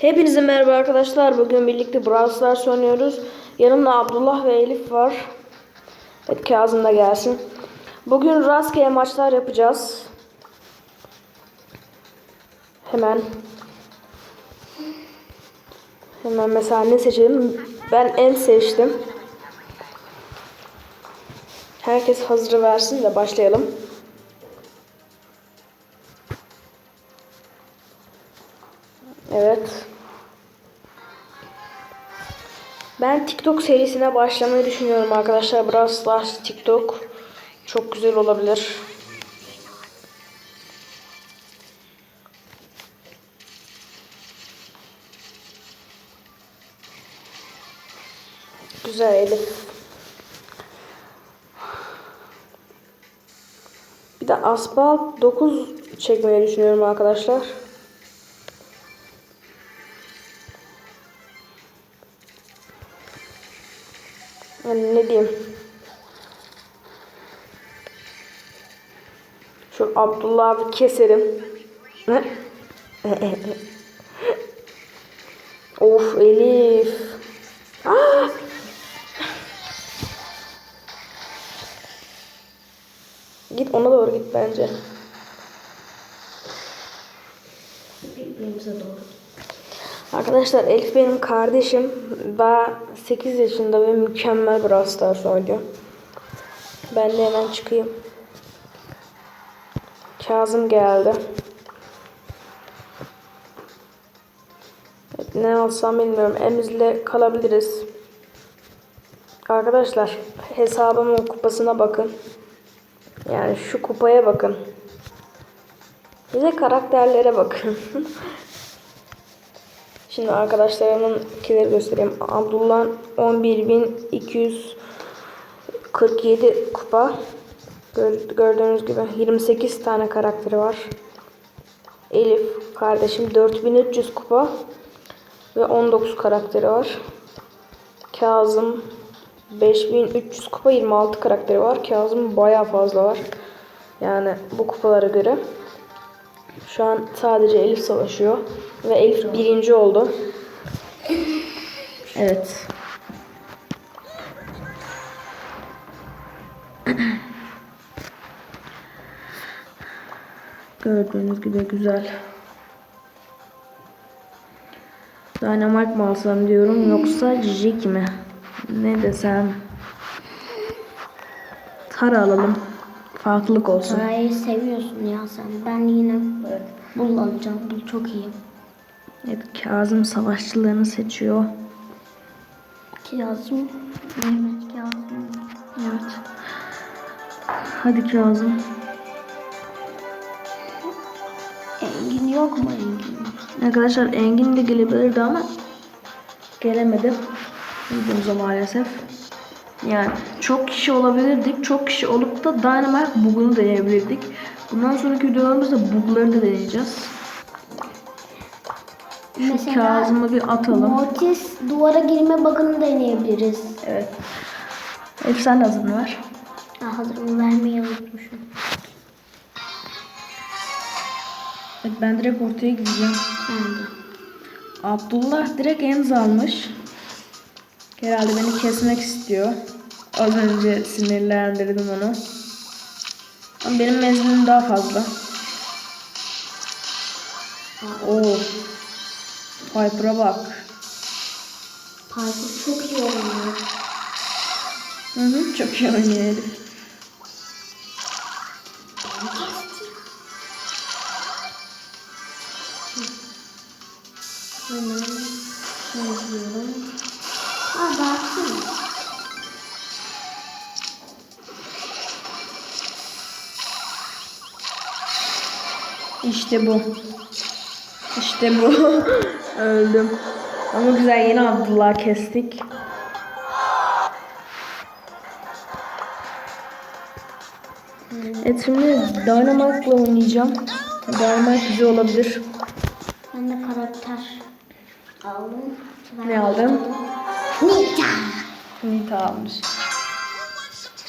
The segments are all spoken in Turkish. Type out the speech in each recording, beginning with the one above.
Hepinize merhaba arkadaşlar. Bugün birlikte Brawl Stars oynuyoruz. Yanımda Abdullah ve Elif var. Evet Kazım da gelsin. Bugün rastgele maçlar yapacağız. Hemen. Hemen mesela ne seçelim? Ben en seçtim. Herkes hazır versin de başlayalım. Evet. Ben TikTok serisine başlamayı düşünüyorum arkadaşlar. Brawl Stars TikTok çok güzel olabilir. Güzel Elif. Bir de asfalt 9 çekmeyi düşünüyorum arkadaşlar. Abdullah abi keserim. of Elif. Aa! Git ona doğru git bence. Birbirimize doğru. Arkadaşlar Elif benim kardeşim. Daha 8 yaşında ve mükemmel Brawl Stars oynuyor. Ben de hemen çıkayım. Kazım geldi. Evet, ne alsam bilmiyorum. Emizle kalabiliriz. Arkadaşlar hesabımın kupasına bakın. Yani şu kupaya bakın. Bize karakterlere bakın. Şimdi arkadaşlarımınkileri göstereyim. Abdullah 11.247 kupa. Gör- Gördüğünüz gibi 28 tane karakteri var. Elif kardeşim 4300 kupa ve 19 karakteri var. Kazım 5300 kupa 26 karakteri var. Kazım bayağı fazla var. Yani bu kupalara göre. Şu an sadece Elif savaşıyor. Ve Elif birinci oldu. Evet. Gördüğünüz gibi güzel. Dynamite mı alsam diyorum yoksa Jig mi? Ne desem? Tara alalım. Farklılık olsun. Parayı seviyorsun ya sen. Ben yine bul alacağım. Bul çok iyi. Evet, Kazım savaşçılarını seçiyor. Kazım. Mehmet Kazım. Evet. Hadi Kazım. Engin yok mu Engin? Arkadaşlar Engin de gelebilirdi ama gelemedi. Videomuza maalesef. Yani çok kişi olabilirdik. Çok kişi olup da Dynamite bug'unu deneyebilirdik. Bundan sonraki videolarımızda bug'ları da deneyeceğiz. Şu Mesela Kazım'ı bir atalım. Mortis duvara girme bakını deneyebiliriz. Evet. Elif sen de hazırını ver. Ha, hazırımı vermeyi unutmuşum. Evet, ben direkt ortaya gideceğim. Ben de. Abdullah direkt emz almış. Herhalde beni kesmek istiyor. Az önce sinirlendirdim onu. Ama benim menzilim daha fazla. Oo. Piper'a bak. Piper çok iyi oynuyor. Hı hı, çok iyi oynuyor herif. Hemen yazıyorum. Aa baksana. İşte bu. İşte bu. Öldüm. Ama güzel yine Abdullah kestik. Evet şimdi Dynamite'la oynayacağım. Dynamite güzel olabilir. Ben de karakter aldım. Ne aldın? Nita. Nita almış.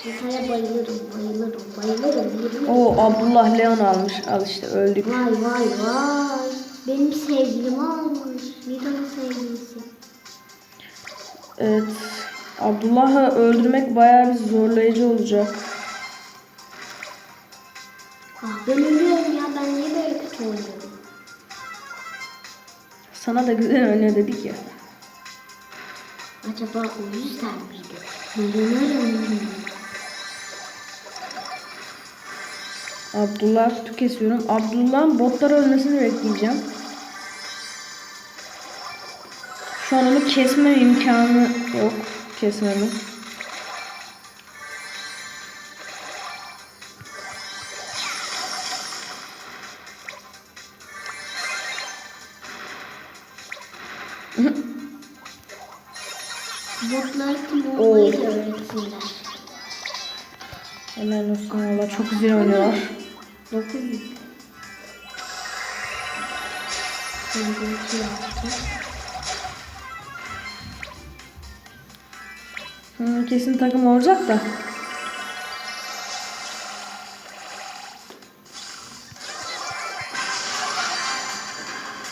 Nita'ya bayılırım, bayılırım, bayılırım. bayılırım. Oo Abdullah Leon almış. Al işte öldük. Vay vay vay. benim sevgilimi almış. Nida'nın sevgilisi. Evet. Abdullah'ı öldürmek bayağı bir zorlayıcı olacak. Ah ben ölüyorum ya ben niye böyle kötü oynuyorum? Sana da güzel oynuyor dedik ya. Acaba o yüzden miydi? Neden Abdullah tutu kesiyorum. Abdullah'ın botları ölmesini bekleyeceğim. Şu an onu kesme imkanı yok. Kesmemi. Olsun valla çok güzel oynuyorlar. 900. Şimdi iki yaptı. Hı, kesin takım olacak da.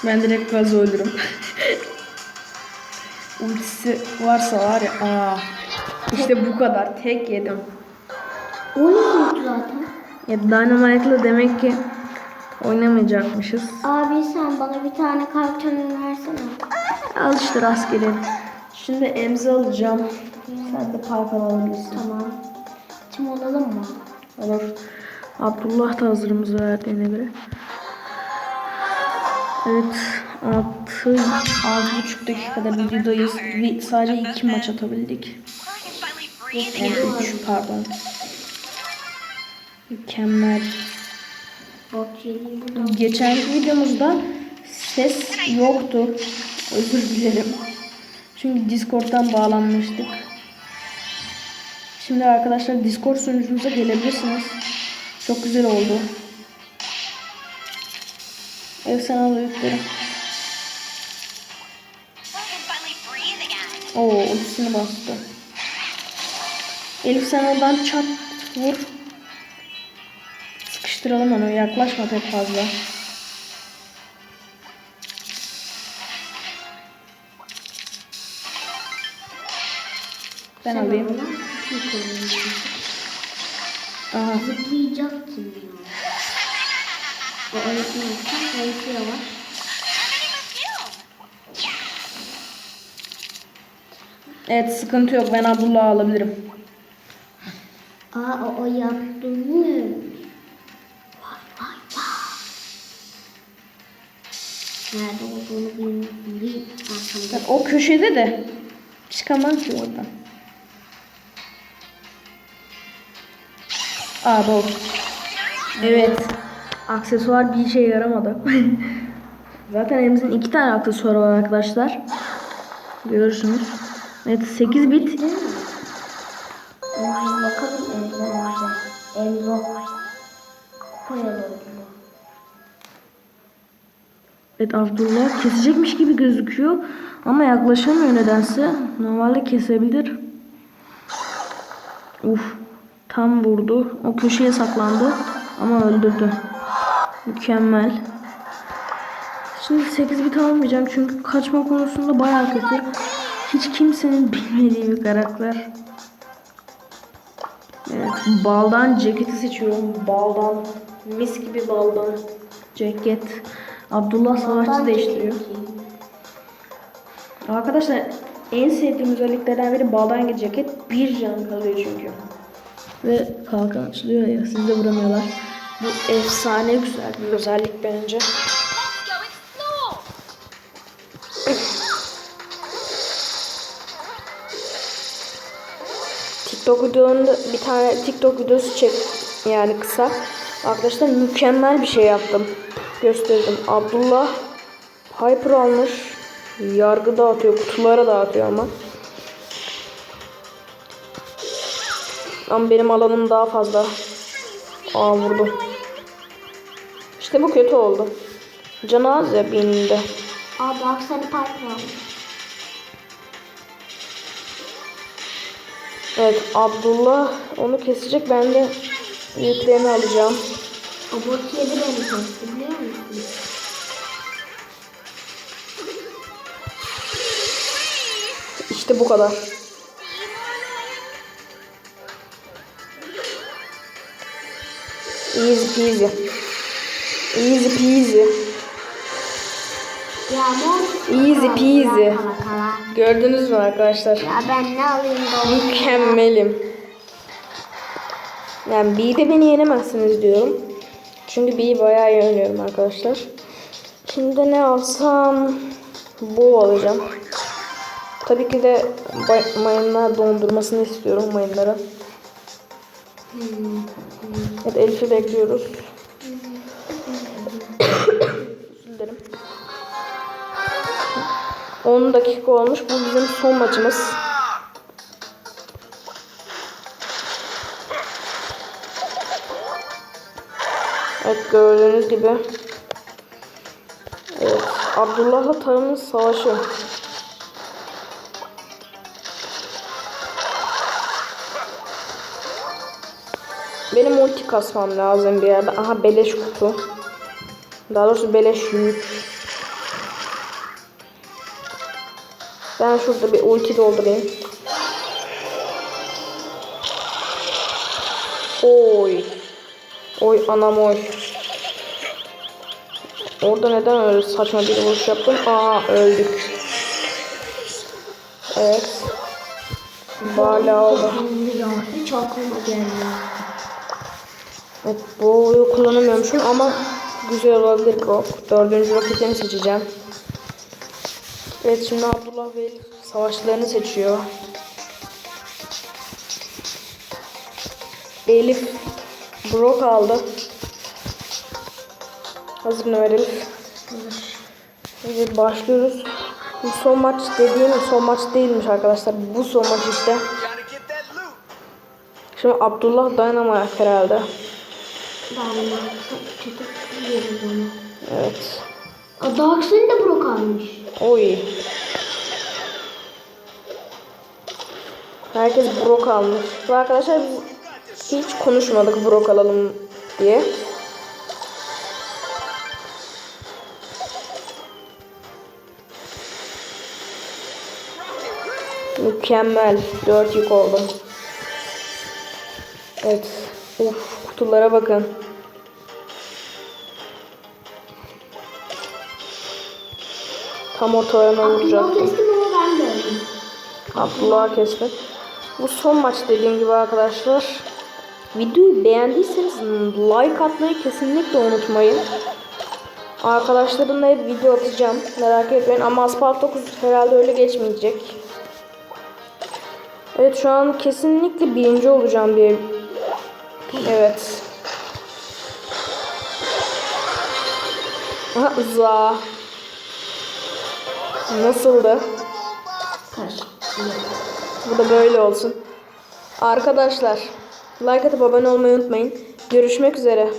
Ben direkt gaz ölürüm. Ultisi varsa var ya. Aa. İşte bu kadar. Tek yedim. O ne zaten? Ya Dynamite'la demek ki oynamayacakmışız. Abi sen bana bir tane karton versene. Al işte rastgele. Şimdi emzi alacağım. Sen de parkan alabilirsin. Tamam. Tim olalım mı? Olur. Abdullah da hazırımızı verdiğine göre. Evet. 6 6,5 dakikada videodayız. Sadece 2 maç atabildik. Yani 3 pardon. Mükemmel. Geçen videomuzda ses yoktu. Özür dilerim. Çünkü Discord'dan bağlanmıştık. Şimdi arkadaşlar Discord sunucumuza gelebilirsiniz. Çok güzel oldu. Efsane yüklerim. Oo ultisini bastı. Elif sen oradan çat vur. Sıkıştıralım onu. Yaklaşma pek fazla. Ben alayım. Bana kim koruyorsun? Aha. Zıplayacaktım ya. O öğretmen için öğretiyor var. Evet sıkıntı yok. Ben Abdullah'ı alabilirim. Aa o, o yaptığını. Vay Nerede olduğunu bilmiyorum. Bir arkamda. O köşede de çıkamam ki oradan. Aa bol. Evet. Aksesuar bir işe yaramadı. Zaten elimizin iki tane aksesuarı var arkadaşlar. Görürsünüz. Evet 8 bit. Bakalım Emre nerede? Emre. Koyalım. Evet Abdullah kesecekmiş gibi gözüküyor. Ama yaklaşamıyor nedense. Normalde kesebilir. Uf. Tam vurdu. O köşeye saklandı. Ama öldürdü. Mükemmel. Şimdi 8 bit almayacağım çünkü kaçma konusunda bayağı kötü. Hiç kimsenin bilmediği bir karakter. Evet, baldan ceketi seçiyorum. Baldan. Mis gibi baldan. Ceket. Abdullah Savaşçı değiştiriyor. Arkadaşlar en sevdiğim özelliklerden biri baldan ceket. Bir can kalıyor çünkü. Ve kalkan açılıyor ya siz de vuramıyorlar. Bu efsane güzel bir özellik bence. TikTok videolarında bir tane TikTok videosu çek yani kısa. Arkadaşlar mükemmel bir şey yaptım. Gösterdim. Abdullah Hyper almış. Yargı dağıtıyor. Kutulara dağıtıyor ama. Ama benim alanım daha fazla. Aa vurdu. İşte bu kötü oldu. Canı az ya benim de. Aa bak seni park almış. Evet Abdullah onu kesecek. Ben de yüklerini alacağım. O bot yedi beni kesti biliyor musun? İşte bu kadar. Easy peasy. Easy peasy. Ya Easy peasy. Gördünüz mü arkadaşlar? Ya ben ne alayım da Mükemmelim. Yani bir de beni yenemezsiniz diyorum. Çünkü B'yi bayağı iyi oynuyorum arkadaşlar. Şimdi ne alsam bu alacağım. Tabii ki de mayınlar dondurmasını istiyorum mayınlara. Evet Elif'i bekliyoruz. Dilerim. 10 dakika olmuş. Bu bizim son maçımız. Evet gördüğünüz gibi. Evet. Abdullah'la Tarım'ın savaşı. Benim multi kasmam lazım bir yerde. Aha beleş kutu. Daha doğrusu beleş yük. Ben şurada bir ulti doldurayım. Oy. Oy anam oy. Orada neden öyle saçma bir vuruş yaptım? Aa öldük. Evet. Bala oldu. Hiç aklıma gelmiyor. Evet bu oyu kullanamıyormuşum ama güzel olabilir Grok. Dördüncü roketini seçeceğim. Evet şimdi Abdullah Elif savaşçılarını seçiyor. Elif Brok aldı. Hazırını ver Elif. Evet başlıyoruz. Bu son maç dediğim son maç değilmiş arkadaşlar. Bu son maç işte. Şimdi Abdullah Dynamite herhalde. Evet. Darkseid'in de Brock almış. Oy. Herkes brok almış. Ve arkadaşlar biz hiç konuşmadık brok alalım diye. Mükemmel. 4 yük oldum. Evet. Uf kutulara bakın. Tam ortalarına vuracaktım. kestim. Abdullah kesmek. Bu son maç dediğim gibi arkadaşlar. Videoyu beğendiyseniz like atmayı kesinlikle unutmayın. Arkadaşlarımla hep video atacağım. Merak etmeyin ama Asphalt 9 herhalde öyle geçmeyecek. Evet şu an kesinlikle birinci olacağım diye. Evet. Aha, za. Nasıldı? Bu da böyle olsun. Arkadaşlar like atıp abone olmayı unutmayın. Görüşmek üzere.